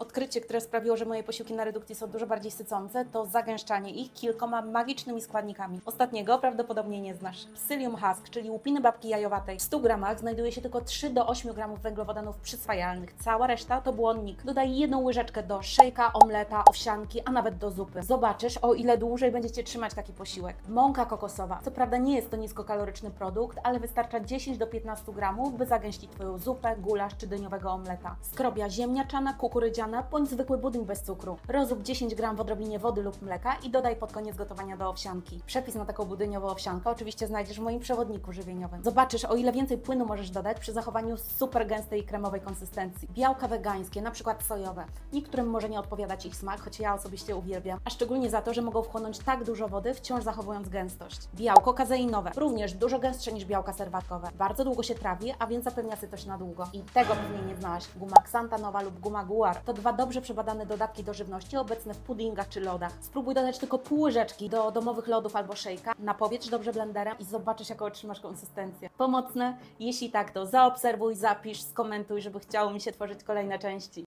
Odkrycie, które sprawiło, że moje posiłki na redukcji są dużo bardziej sycące, to zagęszczanie ich kilkoma magicznymi składnikami. Ostatniego prawdopodobnie nie znasz. Psyllium husk, czyli łupiny babki jajowatej. W 100 gramach znajduje się tylko 3 do 8 gramów węglowodanów przyswajalnych. Cała reszta to błonnik. Dodaj jedną łyżeczkę do szejka, omleta, owsianki, a nawet do zupy. Zobaczysz, o ile dłużej będziecie trzymać taki posiłek. Mąka kokosowa. Co prawda nie jest to niskokaloryczny produkt, ale wystarcza 10 do 15 gramów, by zagęścić Twoją zupę, gulasz czy dyniowego omleta. Skrobia ziemniaczana, kukurydziana bądź zwykły budyń bez cukru. Rozrób 10 gram w odrobinie wody lub mleka i dodaj pod koniec gotowania do owsianki. Przepis na taką budyniową owsiankę oczywiście znajdziesz w moim przewodniku żywieniowym. Zobaczysz, o ile więcej płynu możesz dodać przy zachowaniu super gęstej i kremowej konsystencji. Białka wegańskie, na przykład sojowe. Niektórym może nie odpowiadać ich smak, choć ja osobiście uwielbiam, a szczególnie za to, że mogą wchłonąć tak dużo wody, wciąż zachowując gęstość. Białko kazeinowe, również dużo gęstsze niż białka serwatkowe. Bardzo długo się trawi, a więc zapewnia sytość na długo. I tego pewnie nie znałaś. Guma ksantanowa lub guma guar to dwa dobrze przebadane dodatki do żywności obecne w puddingach czy lodach. Spróbuj dodać tylko pół łyżeczki do domowych lodów albo szejka, napowietrz dobrze blenderem i zobaczysz, jaką otrzymasz konsystencję. Pomocne? Jeśli tak, to zaobserwuj, zapisz, skomentuj, żeby chciało mi się tworzyć kolejne części.